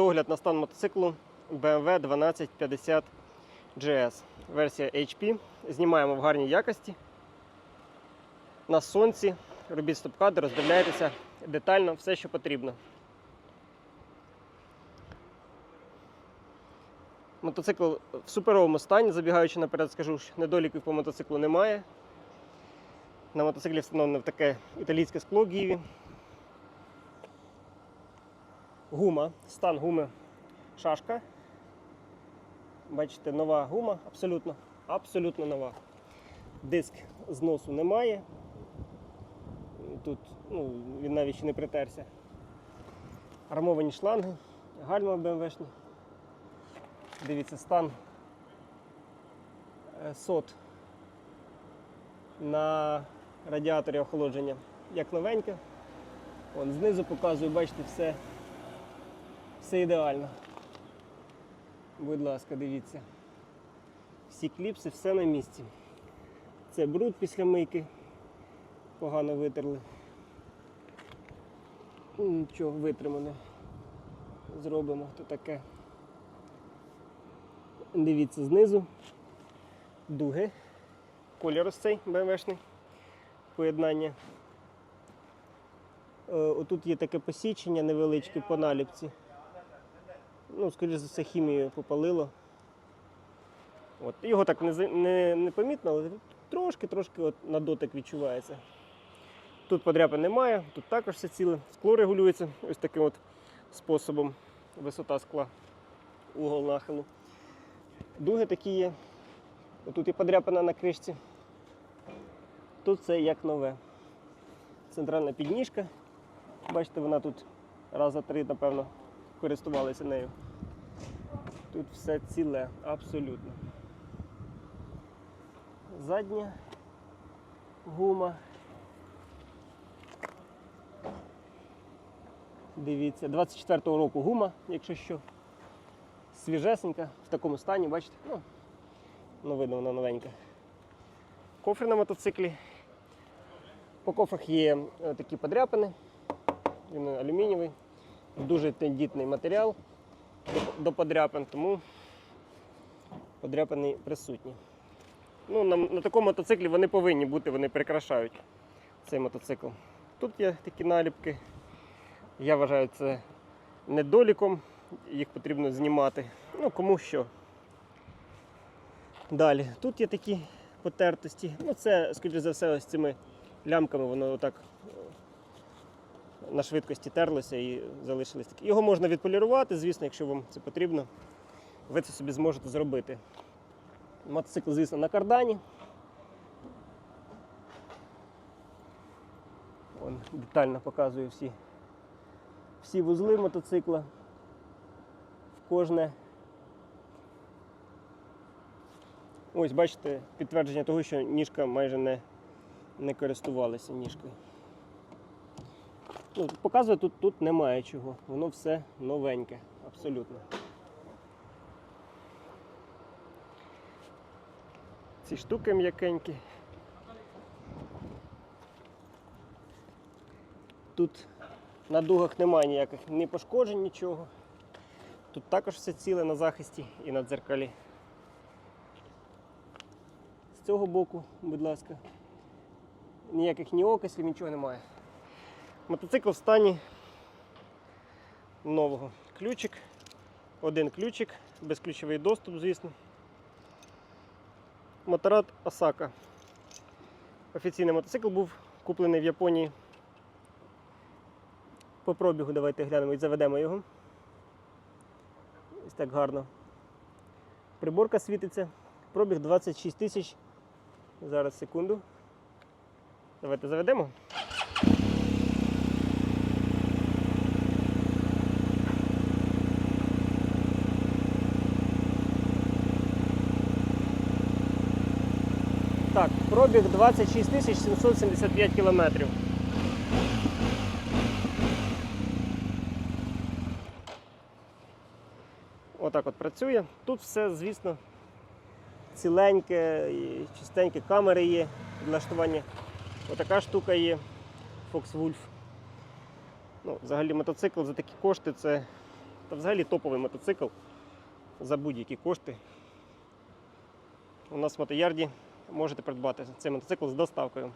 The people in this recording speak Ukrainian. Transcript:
Огляд на стан мотоциклу BMW 1250 GS. Версія HP. Знімаємо в гарній якості. На сонці. Робіть стоп-кадр, роздивляйтеся детально все, що потрібно. Мотоцикл в суперовому стані. Забігаючи наперед, скажу, що недоліків по мотоциклу немає. На мотоциклі встановлено таке італійське скло Гіві. Гума, стан гуми шашка. Бачите, нова гума, абсолютно, абсолютно нова. Диск зносу немає. Тут ну, він навіть ще не притерся. Армовані шланги, гальма БМВшні. Дивіться, стан е, сот на радіаторі охолодження як новеньке. Вон знизу показую, бачите, все, все ідеально. Будь ласка, дивіться. Всі кліпси, все на місці. Це бруд після мийки. Погано витерли. Нічого, витримане. Зробимо то таке. Дивіться знизу. Дуги. Колір ось цей БМВшний. Поєднання. Е, Отут є таке посічення невеличке по наліпці. Ну, скоріш за все, хімією попалило. От. Його так не, не, не помітно, але трошки-трошки на дотик відчувається. Тут подряпин немає, тут також все ціле. Скло регулюється ось таким от способом. Висота скла, угол нахилу. Дуги такі є. Тут і подряпина на кришці. Тут все як нове. Центральна підніжка. Бачите, вона тут раза три, напевно, користувалися нею. Тут все ціле, абсолютно. Задня гума. Дивіться, 24-го року гума, якщо що. Свіжесенька, в такому стані, бачите? Ну, ну видно, вона новенька. Кофри на мотоциклі. По кофрах є е, такі подряпини. Він алюмінієвий, дуже тендітний матеріал до- подряпин, тому подряпини присутні. Ну, на, на такому мотоциклі вони повинні бути, вони прикрашають цей мотоцикл. Тут є такі наліпки. Я вважаю це недоліком, їх потрібно знімати. Ну, кому що. Далі, тут є такі потертості. Ну, це, скоріш за все, ось цими лямками воно отак на швидкості терлося і залишились такі. Його можна відполірувати, звісно, якщо вам це потрібно, ви це собі зможете зробити. Мотоцикл, звісно, на кардані. Вон, детально показую всі, всі вузли мотоцикла. В кожне. Ось, бачите, підтвердження того, що ніжка майже не, не користувалася ніжкою. Ну, показує, тут, тут немає чого. Воно все новеньке, абсолютно. Ці штуки м'якенькі. Тут на дугах немає ніяких ні пошкоджень, нічого. Тут також все ціле на захисті і на дзеркалі. З цього боку, будь ласка. Ніяких ні окислів, нічого немає. Мотоцикл в стані нового. Ключик, один ключик, безключовий доступ, звісно. Моторад Осака. Офіційний мотоцикл був куплений в Японії. По пробігу давайте глянемо і заведемо його. Ось так гарно. Приборка світиться. Пробіг 26 тисяч. Зараз секунду. Давайте заведемо. Так, пробіг 26 тисяч 775 кілометрів. Отак от працює. Тут все, звісно, ціленьке, чистеньке, камери є, підлаштування. Отака штука є, Fox Wolf. Ну, взагалі мотоцикл за такі кошти це Та взагалі топовий мотоцикл за будь-які кошти. У нас в мотоярді можете придбати цей мотоцикл з доставкою.